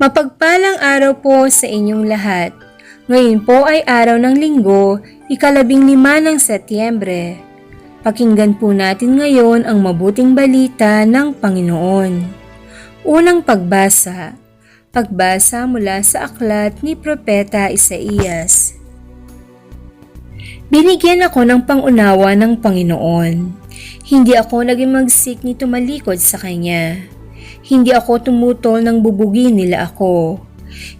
Mapagpalang araw po sa inyong lahat. Ngayon po ay araw ng linggo, ikalabing lima ng Setyembre. Pakinggan po natin ngayon ang mabuting balita ng Panginoon. Unang pagbasa. Pagbasa mula sa aklat ni Propeta Isaías. Binigyan ako ng pangunawa ng Panginoon. Hindi ako naging magsik ni tumalikod sa Kanya. Hindi ako tumutol ng bubugin nila ako.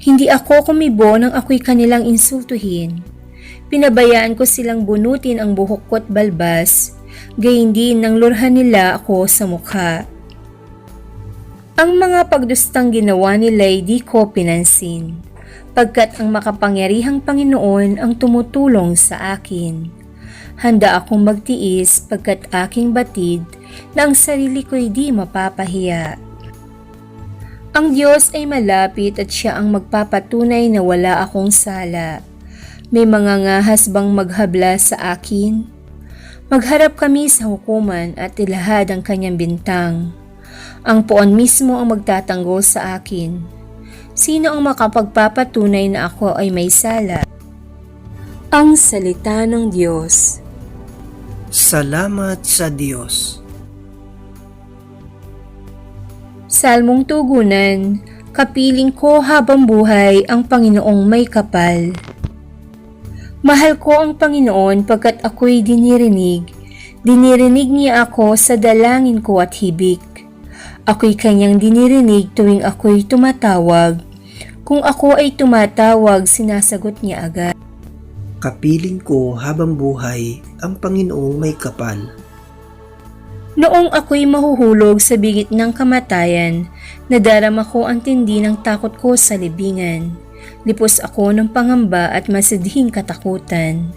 Hindi ako kumibo nang ako'y kanilang insultuhin. Pinabayaan ko silang bunutin ang buhok ko at balbas, gayon din nang lurhan nila ako sa mukha. Ang mga pagdustang ginawa nila ay di ko pinansin, pagkat ang makapangyarihang Panginoon ang tumutulong sa akin. Handa akong magtiis pagkat aking batid na ang sarili ko'y di mapapahiya. Ang Diyos ay malapit at siya ang magpapatunay na wala akong sala. May mga ngahas bang maghabla sa akin? Magharap kami sa hukuman at ilahad ang kanyang bintang. Ang poon mismo ang magtatanggol sa akin. Sino ang makapagpapatunay na ako ay may sala? Ang Salita ng Diyos Salamat sa Diyos. Salmong Tugunan, Kapiling ko habang buhay ang Panginoong may kapal. Mahal ko ang Panginoon pagkat ako'y dinirinig. Dinirinig niya ako sa dalangin ko at hibik. Ako'y kanyang dinirinig tuwing ako'y tumatawag. Kung ako ay tumatawag, sinasagot niya agad. Kapiling ko habang buhay ang Panginoong may kapal. Noong ako'y mahuhulog sa bigit ng kamatayan, nadarama ko ang tindi ng takot ko sa libingan. Lipos ako ng pangamba at masidhing katakutan.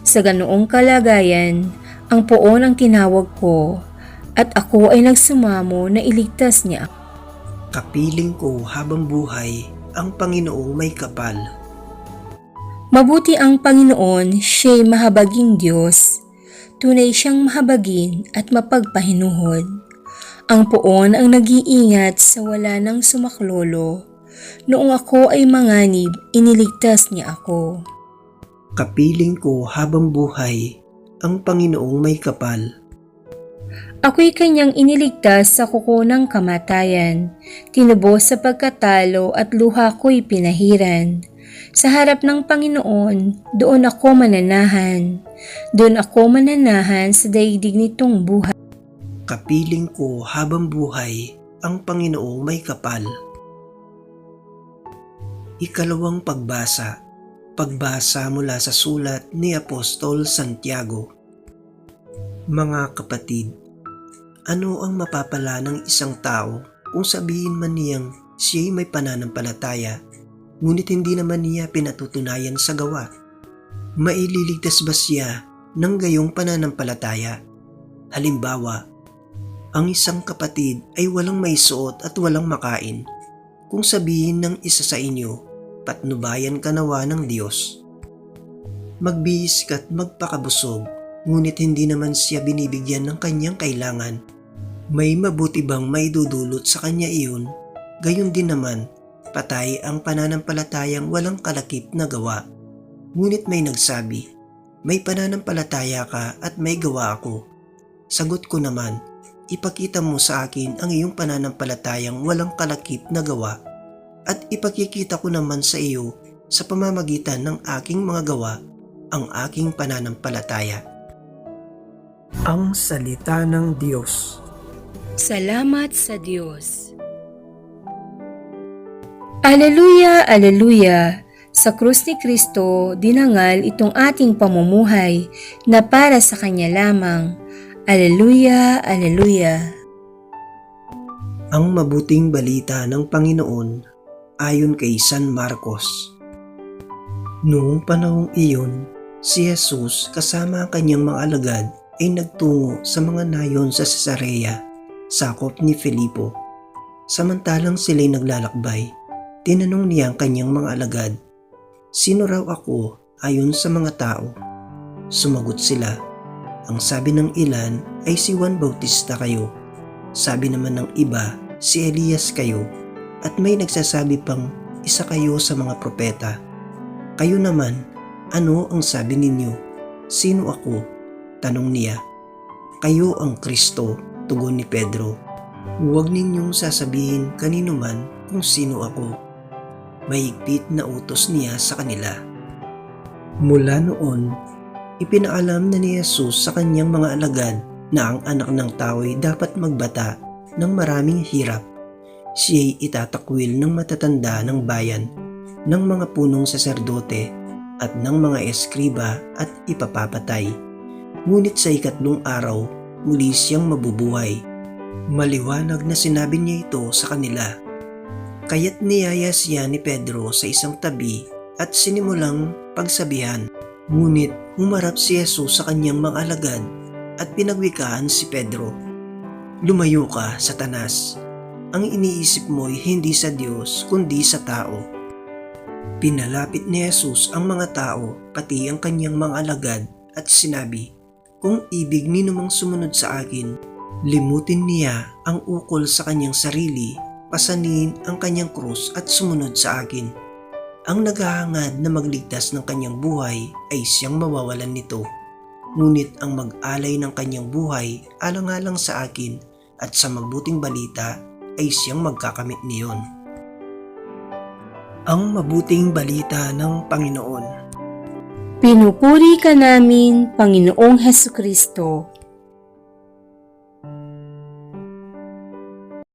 Sa ganoong kalagayan, ang poon ang tinawag ko at ako ay nagsumamo na iligtas niya. Kapiling ko habang buhay ang Panginoong may kapal. Mabuti ang Panginoon, siya'y mahabaging Diyos. Tunay siyang mahabagin at mapagpahinuhod. Ang poon ang nag-iingat sa wala ng sumaklolo. Noong ako ay manganib, iniligtas niya ako. Kapiling ko habang buhay ang Panginoong may kapal. Ako'y kanyang iniligtas sa kuko ng kamatayan. Tinubos sa pagkatalo at luha ko'y pinahiran. Sa harap ng Panginoon, doon ako mananahan. Doon ako mananahan sa daigdig nitong buhay. Kapiling ko habang buhay ang Panginoong may kapal. Ikalawang pagbasa. Pagbasa mula sa sulat ni Apostol Santiago. Mga kapatid, ano ang mapapala ng isang tao kung sabihin man niyang siya'y may pananampalataya, ngunit hindi naman niya pinatutunayan sa gawa? Maililigtas ba siya ng gayong pananampalataya? Halimbawa, ang isang kapatid ay walang may suot at walang makain. Kung sabihin ng isa sa inyo, patnubayan ka nawa ng Diyos. Magbihis ka't magpakabusog, ngunit hindi naman siya binibigyan ng kanyang kailangan. May mabuti bang may dudulot sa kanya iyon? Gayon din naman, patay ang pananampalatayang walang kalakip na gawa. Ngunit may nagsabi, may pananampalataya ka at may gawa ako. Sagot ko naman, ipakita mo sa akin ang iyong pananampalatayang walang kalakip na gawa at ipakikita ko naman sa iyo sa pamamagitan ng aking mga gawa ang aking pananampalataya. Ang Salita ng Diyos Salamat sa Diyos. Aleluya, aleluya! Sa krus ni Kristo, dinangal itong ating pamumuhay na para sa Kanya lamang. Aleluya, aleluya! Ang mabuting balita ng Panginoon ayon kay San Marcos. Noong panahong iyon, si Jesus kasama ang kanyang mga alagad ay nagtungo sa mga nayon sa Cesarea, sakop ni Filipo. Samantalang sila'y naglalakbay, tinanong niya ang kanyang mga alagad, Sino raw ako ayon sa mga tao? Sumagot sila, ang sabi ng ilan ay si Juan Bautista kayo. Sabi naman ng iba, si Elias kayo At may nagsasabi pang isa kayo sa mga propeta. Kayo naman, ano ang sabi ninyo? Sino ako? Tanong niya. Kayo ang Kristo, tugon ni Pedro. Huwag ninyong sasabihin kanino man kung sino ako. Mahigpit na utos niya sa kanila. Mula noon, ipinaalam na ni Jesus sa kanyang mga alagad na ang anak ng tao ay dapat magbata ng maraming hirap. Siya'y itatakwil ng matatanda ng bayan, ng mga punong saserdote at ng mga eskriba at ipapapatay. Ngunit sa ikatlong araw, muli siyang mabubuhay. Maliwanag na sinabi niya ito sa kanila. Kaya't niyaya siya ni Pedro sa isang tabi at sinimulang pagsabihan. Ngunit humarap si Jesus sa kanyang mga alagad at pinagwikaan si Pedro. Lumayo ka, Satanas. Ang iniisip mo'y hindi sa Diyos kundi sa tao. Pinalapit ni Jesus ang mga tao pati ang kanyang mga alagad at sinabi, Kung ibig ni namang sumunod sa akin, limutin niya ang ukol sa kanyang sarili, pasanin ang kanyang krus at sumunod sa akin. Ang naghahangad na magligtas ng kanyang buhay ay siyang mawawalan nito. Ngunit ang mag-alay ng kanyang buhay alang-alang sa akin at sa mabuting balita ay siyang magkakamit niyon. Ang mabuting balita ng Panginoon. Pinupuri ka namin, Panginoong Heso Kristo.